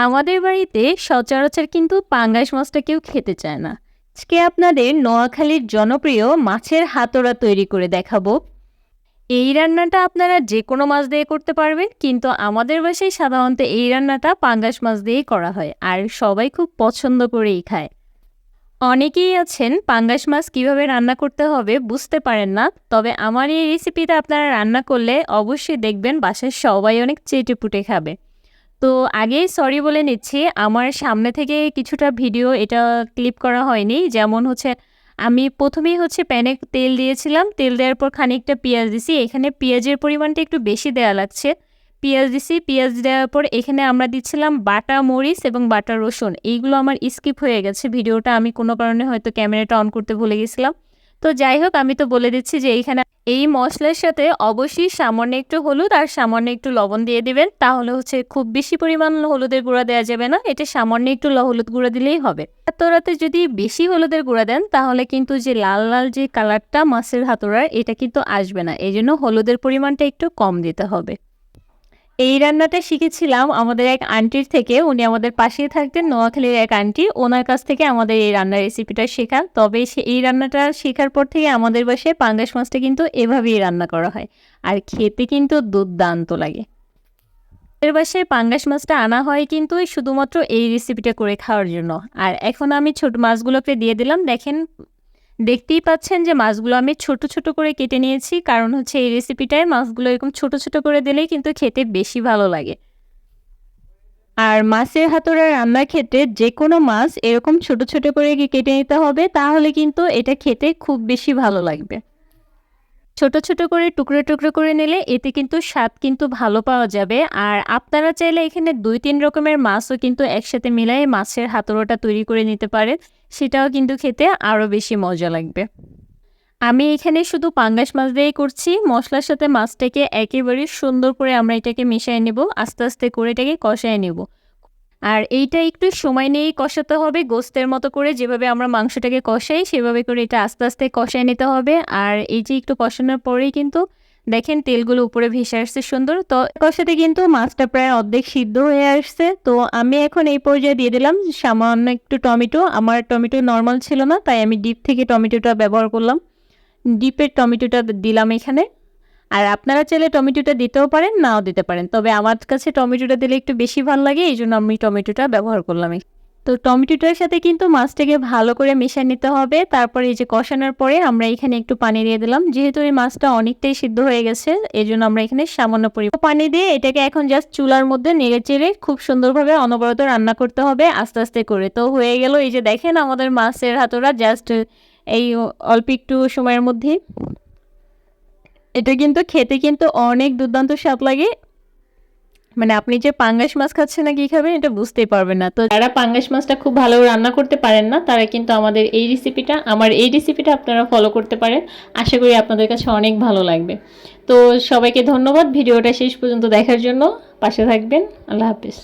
আমাদের বাড়িতে সচরাচর কিন্তু পাঙ্গাস মাছটা কেউ খেতে চায় না। আজকে আপনাদের নোয়াখালীর জনপ্রিয় মাছের হাতোড়া তৈরি করে দেখাবো। এই রান্নাটা আপনারা যে কোনো মাছ দিয়ে করতে পারবেন, কিন্তু আমাদের বাসায় সাধারণত এই রান্নাটা পাঙ্গাস মাছ দিয়েই করা হয়, আর সবাই খুব পছন্দ করেই খায়। অনেকেই আছেন, পাঙ্গাস মাছ কীভাবে রান্না করতে হবে বুঝতে পারেন না, তবে আমার এই রেসিপিটা আপনারা রান্না করলে অবশ্যই দেখবেন বাসার সবাই অনেক চেটে পুটে খাবে। তো আগেই সরি বলে নিচ্ছি, আমার সামনে থেকে কিছুটা ভিডিও এটা ক্লিপ করা হয়নি। যেমন হচ্ছে, আমি প্রথমেই হচ্ছে প্যানে তেল দিয়েছিলাম, তেল দেওয়ার পর খানিকটা পেঁয়াজ দিছি। এখানে পেঁয়াজের পরিমাণটা একটু বেশি দেওয়া লাগছে। পেঁয়াজ দিছি, পেঁয়াজ দেওয়ার পর এখানে আমরা দিচ্ছিলাম বাটা মরিচ এবং বাটা রসুন। এইগুলো আমার স্কিপ হয়ে গেছে ভিডিওটা আমি কোনো কারণে হয়তো ক্যামেরাটা অন করতে ভুলে গেছিলাম। তো যাই হোক, আমি তো বলে দিচ্ছি যে এইখানে এই মশলার সাথে অবশ্যই সামান্য একটু হলুদ আর সামান্য একটু লবণ দিয়ে দিবেন। তাহলে হচ্ছে খুব বেশি পরিমাণ হলুদের গুঁড়া দেওয়া যাবে না। এটা সামান্য একটু হলুদ গুঁড়া দিলেই হবে। হাতোড়াতে যদি বেশি হলুদের গুঁড়া দেন, তাহলে কিন্তু যে লাল লাল যে কালারটা মাছের হাতোড়ার, এটা কিন্তু আসবে না। এই জন্য হলুদের পরিমাণটা একটু কম দিতে হবে। এই রান্নাটা শিখেছিলাম আমাদের এক আন্টির থেকে। উনি আমাদের পাশেই থাকতেন, নোয়াখালীর এক আন্টি ওনার কাছ থেকে আমাদের এই রান্নার রেসিপিটা শেখা তবে এই রান্নাটা শেখার পর থেকে আমাদের বাসায় পাঙ্গাস মাছটা কিন্তু এভাবেই রান্না করা হয়। আর খেতে কিন্তু দুর্দান্ত লাগে। এর বাসায় পাঙ্গাস মাছটা আনা হয় কিন্তু শুধুমাত্র এই রেসিপিটা করে খাওয়ার জন্য। আর এখন আমি ছোট মাছগুলোকে দিয়ে দিলাম। দেখেন দেখতেই পাচ্ছেন যে মাছগুলো আমি ছোট ছোট করে কেটে নিয়েছি। কারণ হচ্ছে এই রেসিপিটায় মাছগুলো এরকম ছোট ছোট করে দিলেই কিন্তু খেতে বেশি ভালো লাগে। আর মাছের হাতুড়া রান্নার ক্ষেত্রে যে কোনো মাছ এরকম ছোট ছোট করে কেটে নিতে হবে, তাহলে কিন্তু এটা খেতে খুব বেশি ভালো লাগবে। ছোট ছোট করে টুকরো টুকরো করে নিলে এতে কিন্তু স্বাদ কিন্তু ভালো পাওয়া যাবে। আর আপনারা চাইলে এখানে দুই তিন রকমের মাছও কিন্তু একসাথে মিলাই মাছের হাতুড়োটা তৈরি করে নিতে পারেন। সেটাও কিন্তু খেতে আরও বেশি মজা লাগবে। আমি এখানে শুধু পাঙ্গাস মাছ দিয়েই করছি, মশলার সাথে মাছটাকে একেবারে সুন্দর করে আমরা এটাকে মিশিয়ে নেব, আস্তে আস্তে করে এটাকে কষায় নেব। আর এইটা একটু সময় নিয়েই কষাতে হবে, গোস্তের মতো করে যেভাবে আমরা মাংসটাকে কষাই সেভাবে করে এটা আস্তে আস্তে কষায় নিতে হবে। আর এই যে একটু কষানোর পরেই কিন্তু দেখেন তেলগুলো উপরে ভেসে আসছে সুন্দর। তো কষাতে কিন্তু মাছটা প্রায় অর্ধেক সিদ্ধ হয়ে আসছে। তো আমি এখন এই পর্যায়ে দিয়ে দিলাম সামান্য একটু টমেটো। আমার টমেটো নর্মাল ছিল না, তাই আমি ডিপ থেকে টমেটোটা ব্যবহার করলাম। ডিপের টমেটোটা দিলাম এখানে। আর আপনারা চাইলে টমেটোটা দিতেও পারেন, নাও দিতে পারেন। তবে আমার কাছে টমেটোটা দিলে একটু বেশি ভালো লাগে এই জন্য আমি টমেটোটা ব্যবহার করলাম তো টমেটোটার সাথে কিন্তু মাছটাকে ভালো করে মিশিয়ে নিতে হবে। তারপরে এই যে কষানোর পরে আমরা এখানে একটু পানি দিয়ে দিলাম। যেহেতু এই মাছটা অনেকটাই সিদ্ধ হয়ে গেছে এই জন্য আমরা এখানে সামান্য পরিমাণ পানি দিয়ে এটাকে এখন জাস্ট চুলার মধ্যে নেড়ে চেড়ে খুব সুন্দরভাবে অনবরত রান্না করতে হবে আস্তে আস্তে করে। তো হয়ে গেল এই যে দেখেন আমাদের মাছের হাতোরা জাস্ট এই অল্প একটু সময়ের মধ্যে এটা কিন্তু খেতে কিন্তু অনেক দুর্দান্ত স্বাদ লাগে। মানে আপনি যে পাঙ্গাস মাছ খাচ্ছেন না কি খাবেন, এটা বুঝতেই পারবেন না। তো যারা পাঙ্গাস মাছটা খুব ভালো রান্না করতে পারেন না, তারা কিন্তু আমাদের এই রেসিপিটা আমার এই রেসিপিটা আপনারা ফলো করতে পারেন। আশা করি আপনাদের কাছে অনেক ভালো লাগবে। তো সবাইকে ধন্যবাদ, ভিডিওটা শেষ পর্যন্ত দেখার জন্য। পাশে থাকবেন, আল্লাহ হাফিজ।